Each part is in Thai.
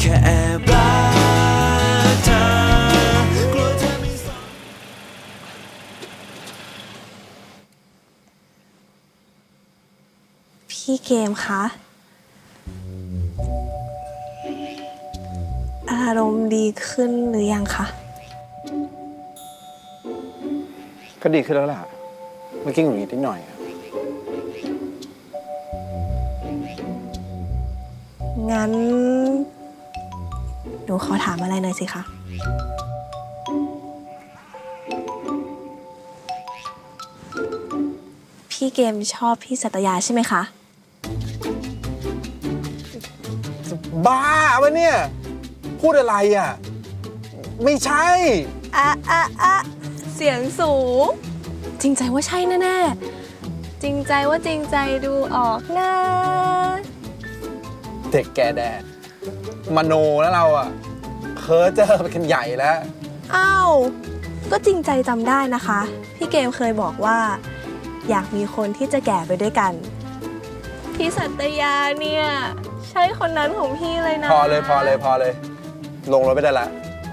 แค่แอบรักเธอกลัวเธอไม่สนพี่เกมคะอารมณ์ดีขึ้นหรือยังคะ ก็ดีขึ้นแล้วล่ะ เมื่อกี้หงุดหงิดนิดหน่อยอะงั้น หนูขอถามอะไรหน่อยสิคะ พี่เกมชอบพี่สัตยาใช่ไหมคะ บ้าวะเนี่ย พูดอะไรอะ ไม่ใช่ อะอะอะเสียงสูง จริงใจว่าใช่แน่ๆ จริงใจว่าจริงใจดูออกนะ เด็กแกแดดมโนแล้วเราอะ เพ้อเจอไปกันใหญ่แล้ว อ้าว ก็จริงใจจำได้นะคะ พี่เกมเคยบอกว่า อยากมีคนที่จะแก่ไปด้วยกัน พี่สัตยาเนี่ย ใช่คนนั้นของพี่เลยนะพอเลยพอเลยพอเลย ลงรถไปได้ละ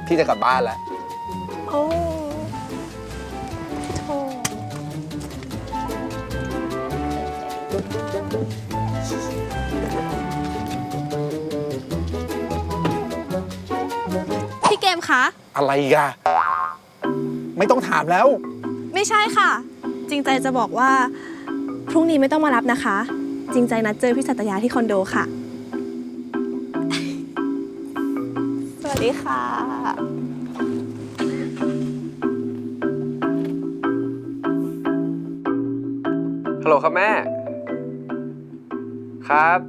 พี่จะกลับบ้านแล้ว โอ้ อะไรกะไม่ต้องถามแล้ว ไม่ใช่ค่ะ จริงใจจะบอกว่า พรุ่งนี้ไม่ต้องมารับนะคะ จริงใจนัดเจอพี่สัตยาที่คอนโดค่ะ สวัสดีค่ะ ฮัลโหลครับแม่ ครับ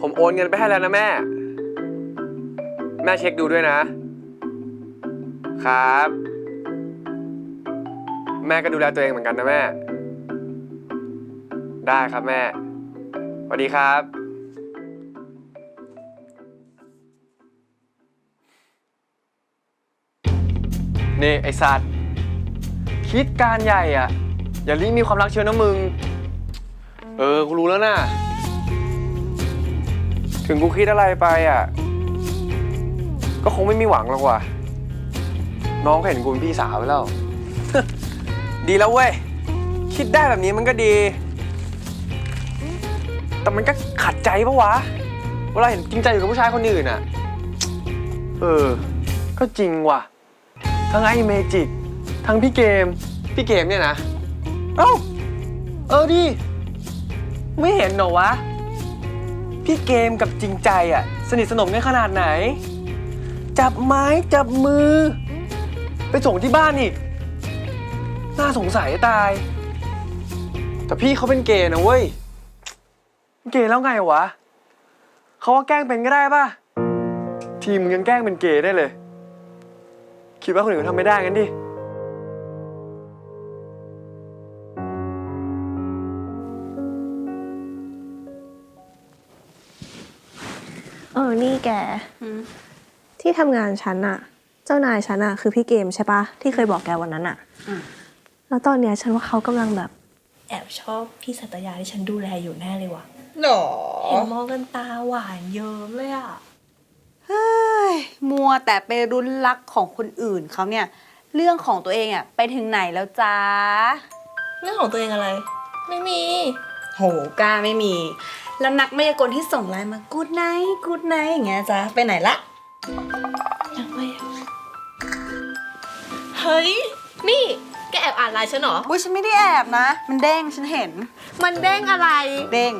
ผมโอนเงินไปให้แล้วนะแม่ แม่เช็คดูด้วยนะ ครับ แม่ก็ดูแลตัวเองเหมือนกันนะแม่ ได้ครับแม่สวัสดีครับ นี่ ไอสัตว์ คิดการใหญ่อะ อย่ารีบมีความรักเชียวนะมึง เออ กูรู้แล้วนะ ถึงกูคิดอะไรไปอะ ก็คงไม่มีหวังหรอกว่ะ น้องก็เห็นกูเป็นพี่สาวไปแล้ว ดีแล้วเว้ย คิดได้แบบนี้มันก็ดี แต่มันก็ขัดใจปะวะ เวลาเห็นจริงใจอยู่กับผู้ชายคนอื่นอะ เออ ก็จริงว่ะ ทั้งไอ้เมจิก ทั้งพี่เกม พี่เกมเนี่ยนะ เอ้า เออดิ ไม่เห็นเหรอวะ พี่เกมกับจริงใจอะ สนิทสนมกันขนาดไหน จับไม้จับมือ ไปส่งที่บ้านอีกน่าสงสัยจะตาย แต่พี่เขาเป็นเกย์นะเว้ย เกย์แล้วไงวะ เขาว่าแกล้งเป็นก็ได้ป่ะ ทีมมึงยังแกล้งเป็นเกย์ได้เลย คิดว่าคนอื่นเขาทำไม่ได้กันดิ เออ นี่แก ที่ทำงานฉันอะ เจ้านายฉันอะคือพี่เกมใช่ปะที่เคยบอกแกวันนั้นอะแล้วตอนเนี้ยฉันว่าเขากำลังแบบแอบชอบพี่สัตยาที่ฉันดูแลอยู่แน่เลยว่ะหรอเห็นมองกันตาหวานเยิ้มเลยอะเฮ้ยมัวแต่ไปรุนรักของคนอื่นเขาเนี่ย เรื่องของตัวเองอะไปถึงไหนแล้วจ้า เรื่องของตัวเองอะไร ไม่มี โหกล้าไม่มี แล้วนักมายากลที่ส่งไลน์มากูดไนท์กูดไนท์อย่างเงี้ยจ้าไปไหนละ เฮ้ย นี่ แกแอบอ่านไลน์ฉันเหรอ อุ้ยฉันไม่ได้แอบนะ มันเด้งฉันเห็น มันเด้งอะไร เด้ง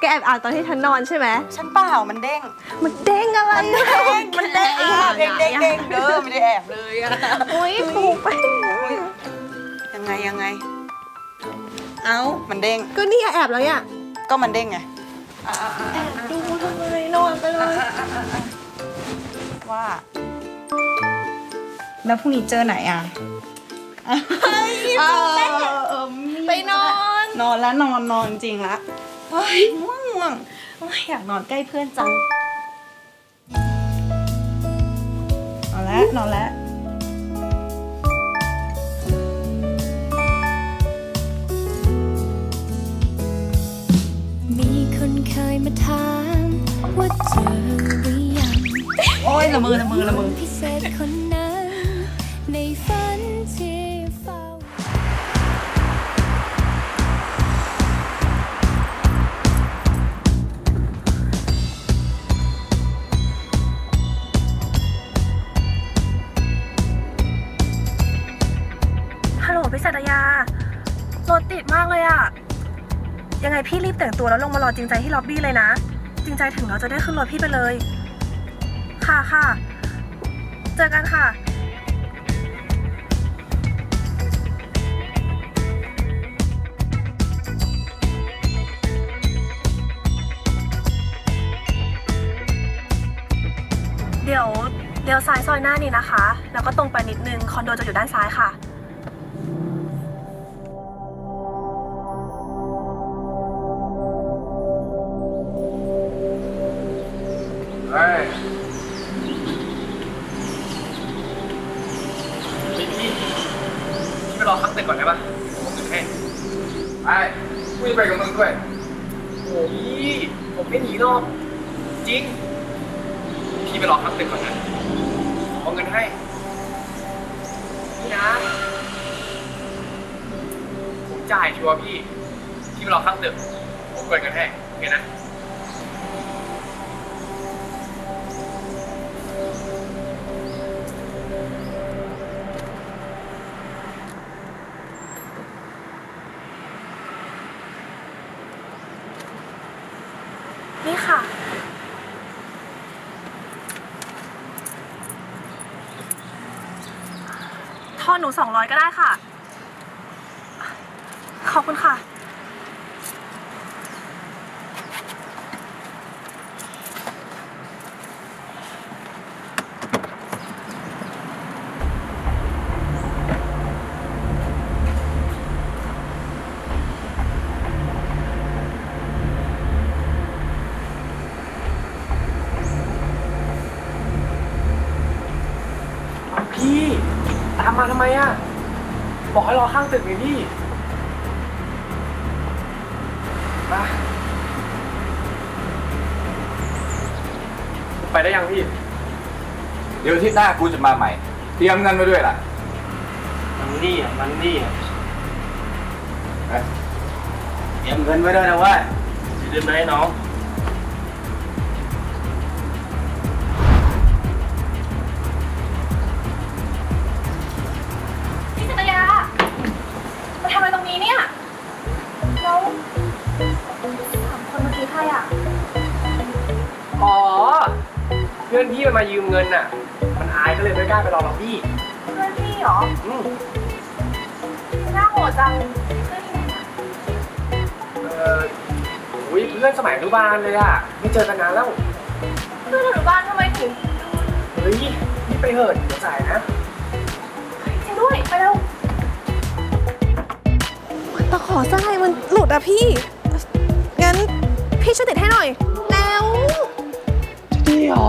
แกแอบอ่านตอนที่ฉันนอนใช่ไหม ฉันเปล่ามันเด้ง มันเด้งอะไรมันเด้งมันเด้งอะเด้งเด้งเด้งเด้อไม่ได้แอบเลยอะโอ้ยถูกไป ยังไงยังไง เอ้ามันเด้ง ก็นี่แอบแล้วเนี่ยก็มันเด้งไง แอบดูทำไมนอนไปเลยว่า แล้วพรุ่งนี้เจอไหนอะเออเออมีไปนอน นอนแล้วนอนนอนจริงละเฮ้ยง่วงง่วงโอ้ยอยากนอนใกล้เพื่อนจังนอนแล้วนอนแล้วมีคนเคยมาถามว่าเจอหรือยังละมือละมือละมือพิเศษคนนั้นใน รถติดมากเลยอะยังไงพี่รีบแต่งตัวแล้วลงมารอจริงใจที่ล็อบบี้เลยนะ จริงใจถึงเราจะได้ขึ้นรถพี่ไปเลย ค่ะค่ะ เจอกันค่ะเดี๋ยวเลี้ยวซ้ายซอยหน้านี้นะคะ แล้วก็ตรงไปนิดนึง คอนโดจะอยู่ด้านซ้ายค่ะ พี่พี่พี่ไปรอคับตึกก่อนได้ปะผมตึกให้ไอ้กูจะไปกับมึงด้วยโอ้พี่ผมไม่หนีหรอกจริง พี่ไปรอคับตึกก่อนนะเอาเงินให้นี่นะผมจ่ายชัวร์พี่ พี่ไปรอคับตึกผมเปิดเงินให้โอเคนะ อนหนูสองร้อยก็ได้ค่ะ ขอบคุณค่ะ พี่ตา มมาทำไมอะ บอกให้รอข้างตึกไงพี่มาไปได้ยังพี่ เดี๋ยวอาที่หน้ากูจะมาใหม่ เตรียมเงินไว้ด้วยล่ะมันนี่อะ มันนี่อะเตรียมเงินไว้ด้วยนะเว้ยอย่าลืมนะไอ้น้องื่อนพี่มันมายืมเงินน่ะ มันอายก็เลยไม่กล้าไปรอรับพี่เพื่อนพี่เหรออืมน่าโหดจังเพื่อนเอออุ้ยเพื่อนสมัยอนุบาลเลยอะไม่เจอกันนานแล้ว เพื่อนหนูบ้านทำไมถึงเฮ้ยนี่ไปเหินเดี๋ยวจ่ายนะ จริงด้วยไปเร็วตะขอทรามันหลุดอะพี่ งั้นพี่ช่วยติดให้หน่อย แล้ว ดีเหรอ